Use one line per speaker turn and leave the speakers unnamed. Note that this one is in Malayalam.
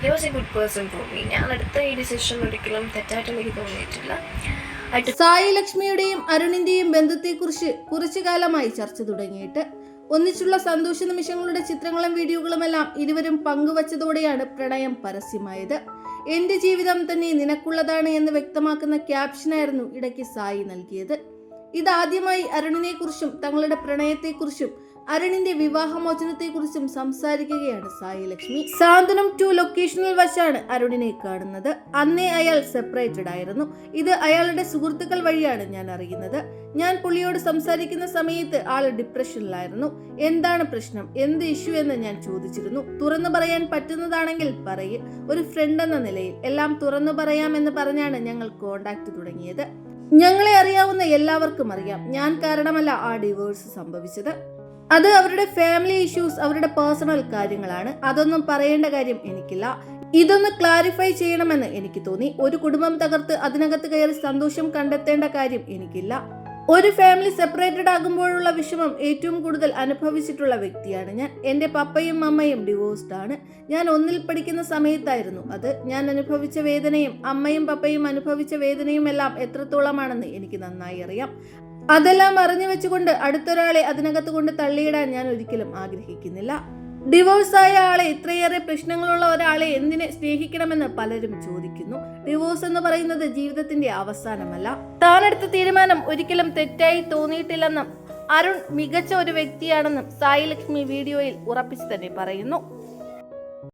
He was a good person for me ഞാൻ എടുത്ത ഈ ഡിസിഷൻ ഒരിക്കലും തെറ്റായിട്ട് എനിക്ക് തോന്നിയിട്ടില്ല
സായി ലക്ഷ്മിയുടെയും അരുണിന്റെയും ബന്ധത്തെക്കുറിച്ച് കുറച്ചു കാലമായി ചർച്ച തുടങ്ങിയിട്ട് ഒന്നിച്ചുള്ള സന്തോഷ നിമിഷങ്ങളുടെ ചിത്രങ്ങളും വീഡിയോകളുമെല്ലാം ഇരുവരും പങ്കുവച്ചതോടെയാണ് പ്രണയം പരസ്യമായത്. എന്റെ ജീവിതം തന്നെ നിനക്കുള്ളതാണ് എന്ന് വ്യക്തമാക്കുന്ന ക്യാപ്ഷനായിരുന്നു ഇടയ്ക്ക് സായി നൽകിയത്. ഇതാദ്യമായി അരുണിനെ കുറിച്ചും തങ്ങളുടെ പ്രണയത്തെക്കുറിച്ചും അരുണിന്റെ വിവാഹമോചനത്തെക്കുറിച്ചും സംസാരിക്കുകയാണ് സായി ലക്ഷ്മി. സാന്ത്വനം ടു ലൊക്കേഷനിൽ വച്ചാണ് അരുണിനെ കാണുന്നത്. അന്നേ അയാൾ സെപ്പറേറ്റഡ് ആയിരുന്നു. ഇത് അയാളുടെ സുഹൃത്തുക്കൾ വഴിയാണ് ഞാൻ അറിയുന്നത്. ഞാൻ പുള്ളിയോട് സംസാരിക്കുന്ന സമയത്ത് ആൾ ഡിപ്രഷനിലായിരുന്നു എന്താണ് പ്രശ്നം? എന്ത് ഇഷ്യൂ എന്ന് ഞാൻ ചോദിച്ചിരുന്നു. തുറന്നു പറയാൻ പറ്റുന്നതാണെങ്കിൽ പറയും. ഒരു ഫ്രണ്ട് എന്ന നിലയിൽ എല്ലാം തുറന്നു പറയാമെന്ന് പറഞ്ഞാണ് ഞങ്ങൾ കോണ്ടാക്ട് തുടങ്ങിയത്. ഞങ്ങളെ അറിയാവുന്ന എല്ലാവർക്കും അറിയാം. ഞാൻ കാരണമല്ല ആ ഡിവോഴ്സ് സംഭവിച്ചത്. അത് അവരുടെ ഫാമിലി ഇഷ്യൂസ് അവരുടെ പേഴ്സണൽ കാര്യങ്ങളാണ്. അതൊന്നും പറയേണ്ട കാര്യം എനിക്കില്ല. ഇതൊന്ന് ക്ലാരിഫൈ ചെയ്യണമെന്ന് എനിക്ക് തോന്നി. ഒരു കുടുംബം തകർത്ത് അതിനകത്ത് കയറി സന്തോഷം കണ്ടെത്തേണ്ട കാര്യം എനിക്കില്ല. ഒരു ഫാമിലി സെപ്പറേറ്റഡ് ആകുമ്പോഴുള്ള വിഷമം ഏറ്റവും കൂടുതൽ അനുഭവിച്ചിട്ടുള്ള വ്യക്തിയാണ് ഞാൻ. എന്റെ പപ്പയും അമ്മയും ഡിവോഴ്സ്ഡ് ആണ്. ഞാൻ ഒന്നിൽ പഠിക്കുന്ന സമയത്തായിരുന്നു അത്. ഞാൻ അനുഭവിച്ച വേദനയും അമ്മയും പപ്പയും അനുഭവിച്ച വേദനയും എല്ലാം എത്രത്തോളമാണെന്ന് എനിക്ക് നന്നായി അറിയാം. അതെല്ലാം അറിഞ്ഞു വെച്ചുകൊണ്ട് അടുത്തൊരാളെ അതിനകത്ത് കൊണ്ട് തള്ളിയിടാൻ ഞാൻ ഒരിക്കലും ആഗ്രഹിക്കുന്നില്ല. ഡിവോഴ്സ് ആയ ആളെ ഇത്രയേറെ പ്രശ്നങ്ങളുള്ള ഒരാളെ എന്തിനെ സ്നേഹിക്കണമെന്ന് പലരും ചോദിക്കുന്നു. ഡിവോഴ്സ് എന്ന് പറയുന്നത് ജീവിതത്തിന്റെ അവസാനമല്ല. താനെടുത്ത തീരുമാനം ഒരിക്കലും തെറ്റായി തോന്നിയിട്ടില്ലെന്നും അരുൺ മികച്ച ഒരു വ്യക്തിയാണെന്നും സായി ലക്ഷ്മി വീഡിയോയിൽ ഉറപ്പിച്ചു തന്നെ പറയുന്നു.